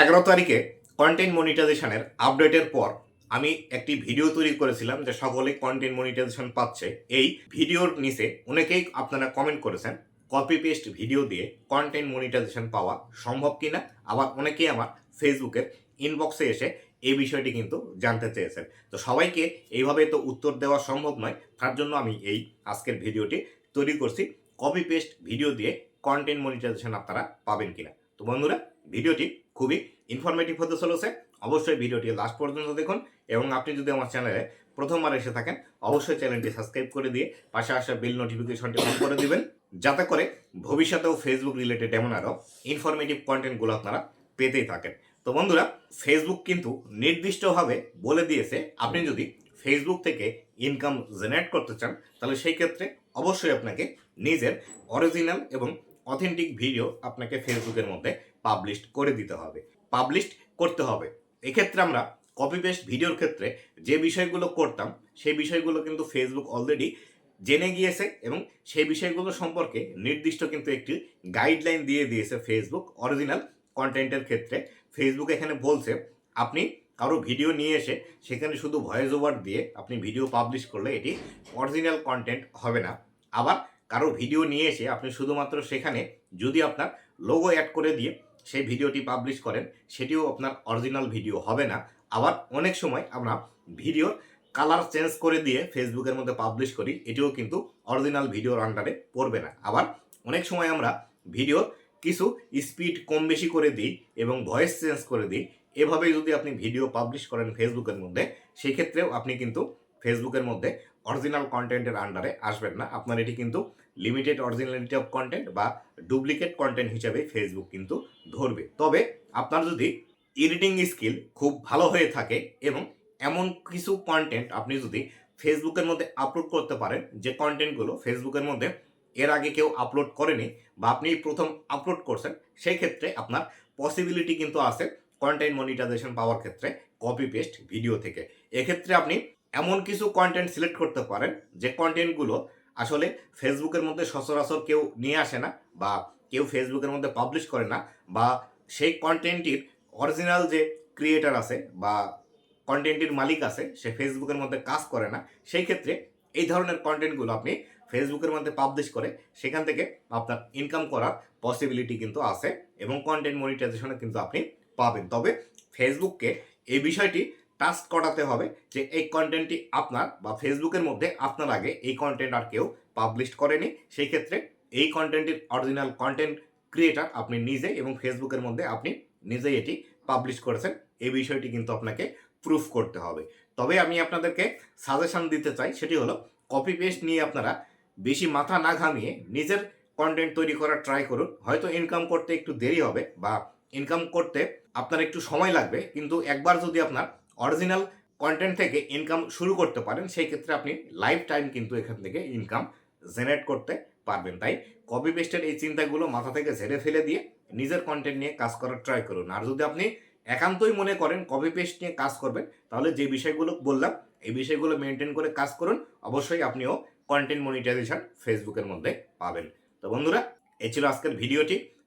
এগারো তারিখে কন্টেন্ট মনিটাইজেশনের আপডেটের পর আমি একটি ভিডিও তৈরি করেছিলাম যে সকলে কন্টেন্ট মনিটাইজেশন পাচ্ছে। এই ভিডিওর নিচে অনেকেই আপনারা কমেন্ট করেছেন কপি পেস্ট ভিডিও দিয়ে কন্টেন্ট মনিটাইজেশন পাওয়া সম্ভব কিনা? আবার অনেকেই আমার ফেসবুকের ইনবক্সে এসে এই বিষয়টি কিন্তু জানতে চেয়েছেন। তো সবাইকে এইভাবে তো উত্তর দেওয়া সম্ভব নয়, তার জন্য আমি এই আজকের ভিডিওটি তৈরি করছি। কপি পেস্ট ভিডিও দিয়ে কন্টেন্ট মনিটাইজেশন আপনারা পাবেন কিনা? তো বন্ধুরা ভিডিওটি খুবই ইনফরমেটিভ হতে চলেছে। অবশ্যই ভিডিওটি লাস্ট পর্যন্ত দেখুন এবং আপনি যদি আমার চ্যানেলে প্রথমবার এসে থাকেন, অবশ্যই চ্যানেলটি সাবস্ক্রাইব করে দিয়ে পাশে আসা বিল নোটিফিকেশনটি অন করে দিবেন। যাতে করে ভবিষ্যতেও ফেসবুক রিলেটেড এমন আরও ইনফরমেটিভ কন্টেন্টগুলো আপনারা পেতেই থাকেন। তো বন্ধুরা ফেসবুক কিন্তু নির্দিষ্টভাবে বলে দিয়েছে, আপনি যদি ফেসবুক থেকে ইনকাম জেনারেট করতে চান, তাহলে সেই ক্ষেত্রে অবশ্যই আপনাকে নিজের অরিজিনাল এবং অথেন্টিক ভিডিও আপনাকে ফেসবুকের মধ্যে পাবলিশ করে দিতে হবে। পাবলিশ করতে হবে। এক্ষেত্রে আমরা কপি পেস্ট ভিডিওর ক্ষেত্রে যে বিষয়গুলো করতাম, সেই বিষয়গুলো কিন্তু ফেসবুক অলরেডি জেনে গিয়েছে এবং সেই বিষয়গুলো সম্পর্কে নির্দিষ্ট কিন্তু একটি গাইডলাইন দিয়ে দিয়েছে ফেসবুক অরিজিনাল কন্টেন্টের ক্ষেত্রে। ফেসবুক এখানে বলছে, আপনি কারও ভিডিও নিয়ে এসে সেখানে শুধু ভয়েস ওভার দিয়ে আপনি ভিডিও পাবলিশ করলে এটি অরিজিনাল কন্টেন্ট হবে না। আবার কারও ভিডিও নিয়ে এসে আপনি শুধুমাত্র সেখানে যদি আপনার লোগো অ্যাড করে দিয়ে সেই ভিডিওটি পাবলিশ করেন, সেটিও আপনার অরিজিনাল ভিডিও হবে না। আবার অনেক সময় আমরা ভিডিওর কালার চেঞ্জ করে দিয়ে ফেসবুকের মধ্যে পাবলিশ করি, এটিও কিন্তু অরিজিনাল ভিডিওর আন্ডারে পড়বে না। আবার অনেক সময় আমরা ভিডিওর কিছু স্পিড কম বেশি করে দিই এবং ভয়েস চেঞ্জ করে দিই এভাবে যদি আপনি ভিডিও পাবলিশ করেন ফেসবুকের মধ্যে সেই ক্ষেত্রেও আপনি কিন্তু ফেসবুকের মধ্যে অরিজিনাল কন্টেন্টের আন্ডারে আসবেন না। আপনার এটি কিন্তু লিমিটেড অরিজিনালিটি অফ কন্টেন্ট বা ডুপ্লিকেট কন্টেন্ট হিসাবে ফেসবুক কিন্তু ধরবে। তবে আপনার যদি এডিটিং স্কিল খুব ভালো হয়ে থাকে এবং এমন কিছু কন্টেন্ট আপনি যদি ফেসবুকের মধ্যে আপলোড করতে পারেন, যে কন্টেন্টগুলো ফেসবুকের মধ্যে এর আগে কেউ আপলোড করেনি বা আপনি প্রথম আপলোড করছেন, সেই ক্ষেত্রে আপনার পসিবিলিটি কিন্তু আছে কন্টেন্ট মনিটাইজেশন পাওয়ার ক্ষেত্রে কপি পেস্ট ভিডিও থেকে। এক্ষেত্রে আপনি এমন কিছু কন্টেন্ট সিলেক্ট করতে পারেন, যে কন্টেন্টগুলো আসলে ফেসবুকের মধ্যে সচরাচর কেউ নিয়ে আসে না বা কেউ ফেসবুকের মধ্যে পাবলিশ করে না বা সেই কন্টেন্টটির অরিজিনাল যে ক্রিয়েটার আছে বা কন্টেন্টের মালিক আছে, সে ফেসবুকের মধ্যে কাজ করে না, সেই ক্ষেত্রে এই ধরনের কন্টেন্টগুলো আপনি ফেসবুকের মধ্যে পাবলিশ করে সেখান থেকে আপনার ইনকাম করার পসিবিলিটি কিন্তু আছে এবং কন্টেন্ট মনিটাইজেশনে কিন্তু আপনি পাবেন। তবে ফেসবুককে এই বিষয়টি টাস্ক করাতে হবে যে এই কন্টেন্টটি আপনার বা ফেসবুকের মধ্যে আপনার আগে এই কন্টেন্ট আর কেউ পাবলিশ করেনি। সেই ক্ষেত্রে এই কন্টেন্টের অরিজিনাল কন্টেন্ট ক্রিয়েটার আপনি নিজে এবং ফেসবুকের মধ্যে আপনি নিজেই এটি পাবলিশ করেছেন। এই বিষয়টি কিন্তু আপনাকে প্রুফ করতে হবে। তবে আমি আপনাদেরকে সাজেশন দিতে চাই, সেটি হলো কপি পেস্ট নিয়ে আপনারা বেশি মাথা না ঘামিয়ে নিজের কন্টেন্ট তৈরি করার ট্রাই করুন। হয়তো ইনকাম করতে একটু দেরি হবে বা ইনকাম করতে আপনার একটু সময় লাগবে, কিন্তু একবার যদি আপনার অরিজিনাল কন্টেন্ট থেকে ইনকাম শুরু করতে পারেন, সেই ক্ষেত্রে আপনি লাইফ টাইম কিন্তু এখান থেকে ইনকাম জেনারেট করতে পারবেন। তাই কপি পেস্টের এই চিন্তাগুলো মাথা থেকে ঝেড়ে ফেলে দিয়ে নিজের কন্টেন্ট নিয়ে কাজ করার ট্রাই করুন। আর যদি আপনি একান্তই মনে করেন কপি পেস্ট নিয়ে কাজ করবেন, তাহলে যে বিষয়গুলো বললাম, এই বিষয়গুলো মেনটেন করে কাজ করুন। অবশ্যই আপনিও কন্টেন্ট মনিটাইজেশন ফেসবুকের মধ্যে পাবেন। তো বন্ধুরা, এই ছিল আজকের ভিডিওটি।